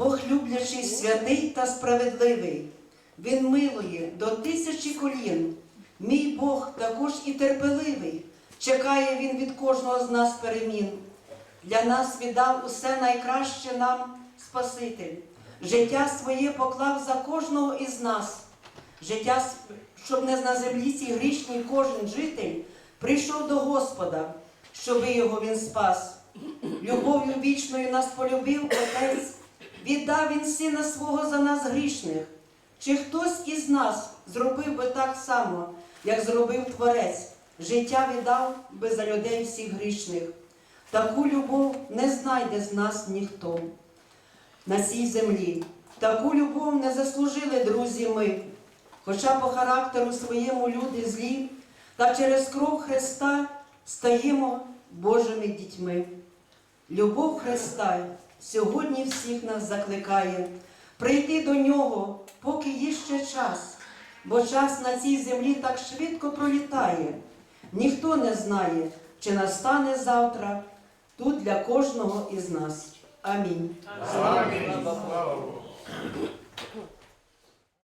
Бог люблячий, святий та справедливий. Він милує до тисячі колін. Мій Бог також і терпеливий. Чекає Він від кожного з нас перемін. Для нас віддав усе найкраще нам Спаситель. Життя своє поклав за кожного із нас. Життя, щоб не на землі цій грішній кожен житель прийшов до Господа, щоби його він спас. Любов'ю вічною нас полюбив Отець, віддав Він Сина свого за нас грішних. Чи хтось із нас зробив би так само, як зробив Творець, життя віддав би за людей всіх грішних. Таку любов не знайде з нас ніхто на цій землі. Таку любов не заслужили друзі ми, хоча по характеру своєму люди злі, та через кров Христа стаємо Божими дітьми. Любов Христа сьогодні всіх нас закликає прийти до Нього, поки є ще час, бо час на цій землі так швидко пролітає. Ніхто не знає, чи настане завтра тут для кожного із нас. Амінь. Слава Богу.